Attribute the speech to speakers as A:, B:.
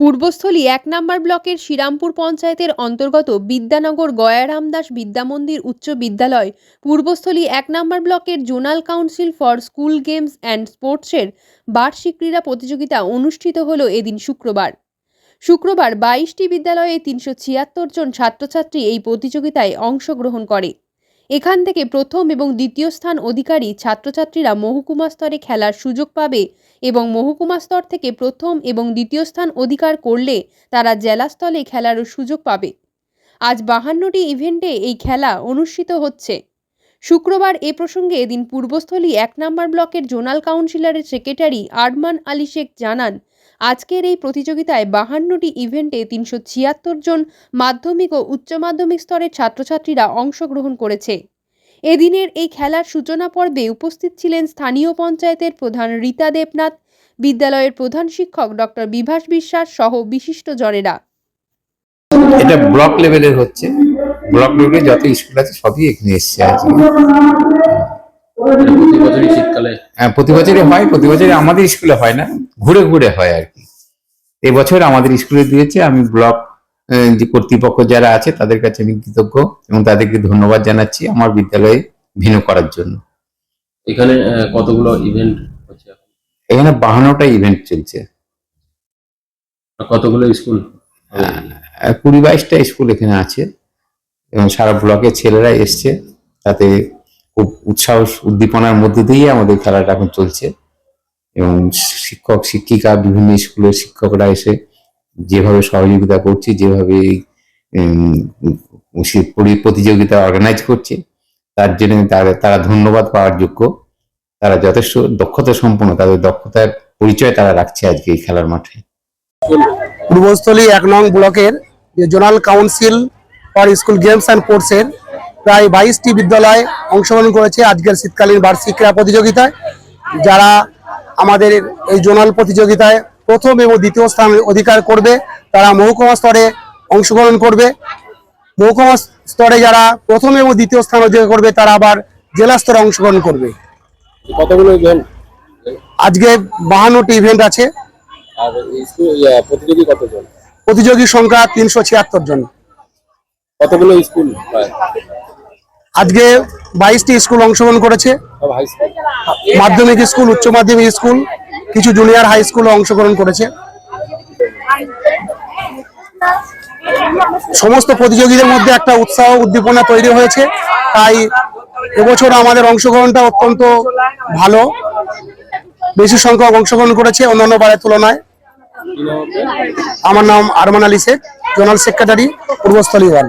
A: পূর্বস্থলী এক নম্বর ব্লকের শ্রীরামপুর পঞ্চায়েতের অন্তর্গত বিদ্যানগর গয়ারাম দাস বিদ্যামন্দির উচ্চ বিদ্যালয়, পূর্বস্থলী এক নম্বর ব্লকের zonal council for school games and স্পোর্টসের বার্ষিক ক্রীড়া প্রতিযোগিতা অনুষ্ঠিত হলো এদিন শুক্রবার। শুক্রবার বাইশটি বিদ্যালয়ে তিনশো ছিয়াত্তর জন ছাত্রছাত্রী এই প্রতিযোগিতায় অংশগ্রহণ করে। এখান থেকে প্রথম এবং দ্বিতীয় স্থান অধিকারী ছাত্রছাত্রীরা মহকুমা স্তরে খেলার সুযোগ পাবে এবং মহকুমা স্তর থেকে প্রথম এবং দ্বিতীয় স্থান অধিকার করলে তারা জেলা স্তরে খেলারও সুযোগ পাবে। আজ বাহান্নটি ইভেন্টে এই খেলা অনুষ্ঠিত হচ্ছে। শুক্রবার এ প্রসঙ্গে এদিন পূর্বস্থলী এক নম্বর ব্লকের জোনাল কাউন্সিলরের সেক্রেটারি আরমান আলী শেখ জানান, আজকের এই প্রতিযোগিতায় বাহান্নটি ইভেন্টে তিনশো ছিয়াত্তর জন মাধ্যমিক ও উচ্চ মাধ্যমিক স্তরের ছাত্রছাত্রীরা অংশগ্রহণ করেছে। এদিনের এই খেলার সূচনা পর্বে উপস্থিত ছিলেন স্থানীয় পঞ্চায়েতের প্রধান রীতা দেবনাথ, বিদ্যালয়ের প্রধান শিক্ষক ডক্টর বিভাস বিশ্বাস সহ বিশিষ্টজনেরা
B: এটা ব্লক লেভেলের হচ্ছে। ব্লক লেভেলে যত স্কুল আছে সবই এখানে এসছে আজকে
C: বছরই
B: হ্যাঁ, প্রতি বছরই হয় প্রতি বছরই আমাদের স্কুলে হয় না ঘুরে ঘুরে হয় আর কি। এবছর আমাদের স্কুলে দিয়েছে আমি ব্লক যে কর্তৃপক্ষ যারা আছে তাদের কাছে আমি কৃতজ্ঞ এবং তাদেরকে ধন্যবাদ জানাচ্ছি আমার বিদ্যালয়ে ভিন্ন করার জন্য।
C: এখানে কতগুলো ইভেন্ট হচ্ছে এখানে?
B: বাহান্নটা ইভেন্ট চলছে।
C: কতগুলো স্কুল
B: কুড়ি বাইশটা স্কুল এখানে আছে। এবং সারা ব্লকের ছেলেরা এসছে। তাতে খুব উৎসাহ, উদ্দীপনার মধ্যে দিয়ে আমাদের খেলাটা এখন চলছে। এবং শিক্ষক, শিক্ষিকা বিভিন্ন স্কুলের শিক্ষকরা এসে যেভাবে সহযোগিতা করছে, যেভাবে প্রতিযোগিতা অর্গানাইজ করছে, তার জন্য তারা তারা ধন্যবাদ পাওয়ার যোগ্য। তারা যথেষ্ট দক্ষতা সম্পন্ন, তাদের দক্ষতার পরিচয় তারা রাখছে আজকে এই খেলার মাঠে।
D: পূর্বস্থলী এক নং ব্লকের zonal council for school games and স্পোর্টসের প্রায় বাইশটি বিদ্যালয় অংশগ্রহণ করেছে আজকের শীতকালীন বার্ষিক ক্রীড়া প্রতিযোগিতায়। যারা আমাদের এই জোনাল প্রতিযোগিতায় প্রথম এবং দ্বিতীয় স্থান অধিকার করবে তারা মহকুমা স্তরে অংশগ্রহণ করবে। মহকুমা স্তরে যারা প্রথম এবং দ্বিতীয় স্থান অধিকার করবে তারা আবার জেলা স্তরে অংশগ্রহণ করবে।
C: কতগুলো ইভেন্ট
D: আজকে বাহান্নটি ইভেন্ট আছে।
C: আর প্রতিযোগী কতজন?
D: প্রতিযোগী সংখ্যা তিনশো ছিয়াত্তর জন।
C: কতগুলো স্কুল?
D: আজকে বাইশটি স্কুল অংশগ্রহণ করেছে।
C: স্কুল
D: মাধ্যমিক স্কুল উচ্চ মাধ্যমিক স্কুল কিছু জুনিয়র হাই স্কুলও অংশগ্রহণ করেছে। সমস্ত প্রতিযোগীদের মধ্যে একটা উৎসাহ উদ্দীপনা তৈরি হয়েছে। তাই এবছর আমাদের অংশগ্রহণটা অত্যন্ত ভালো। বেশি সংখ্যক অংশগ্রহণ করেছে অন্যান্য বারের তুলনায়। আমার নাম Arman Ali Sheikh. Zonal secretary Purbasthali one.